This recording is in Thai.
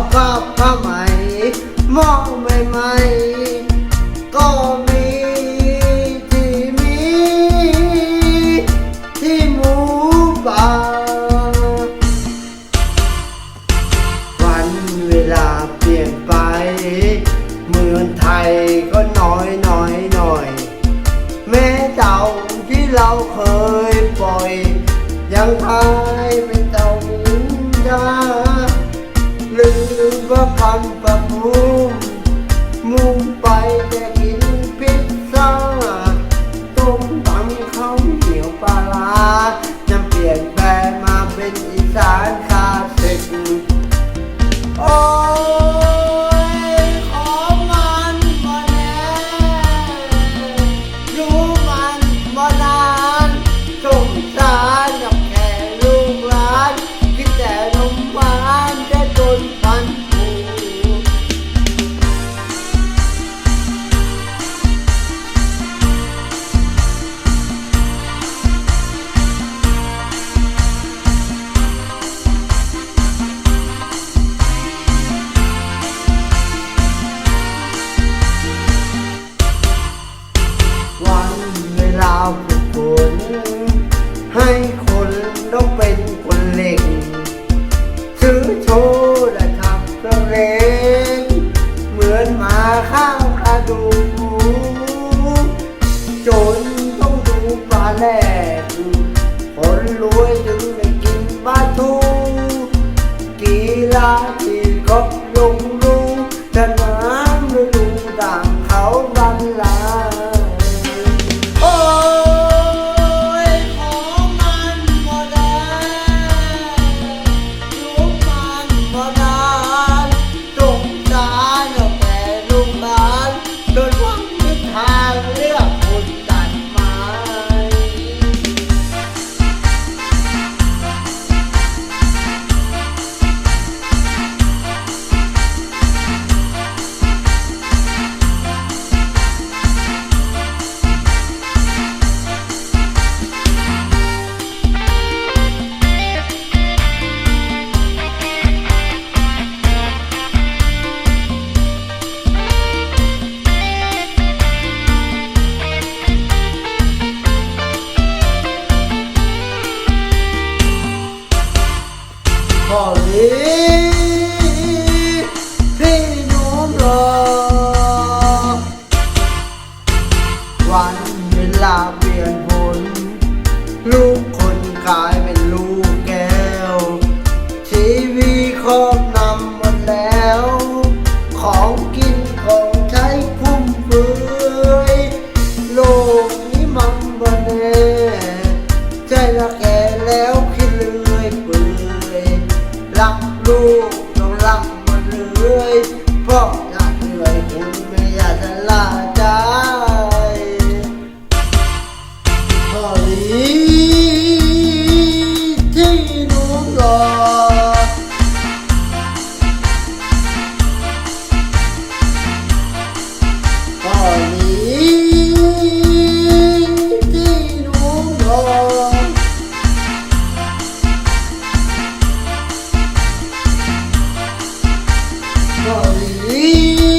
อาผ้าผ้าไหมหมองใหม่ๆก็มีที่มีที่หมูป่าวันเวลาเปลี่ยนไป เมืองไทยก็น้อยน้อยหน่อยแม้เต่าที่เราเคยปล่อย ยังพายเป็นเต่าหินดาลืม ว่าพันประมุมมุ่งไปแต่กินพิซซ่าต้มตำข้าวเหนียวปลาร้าจะเปลี่ยนแปลงมาเป็นอีสานคาสิกโอ้ของมันบ่แน่อยู่มันบ่นา นให้คนต้องเป็นคนเล่งซื้อโชว์และทำเพลงเหมือนหมาข้าวกระดูกจนต้องดูปลาแหลกคนรวยจึงได้กินปลาทูกีฬาที่กบลง ของใช้พุ่มเฟือย oh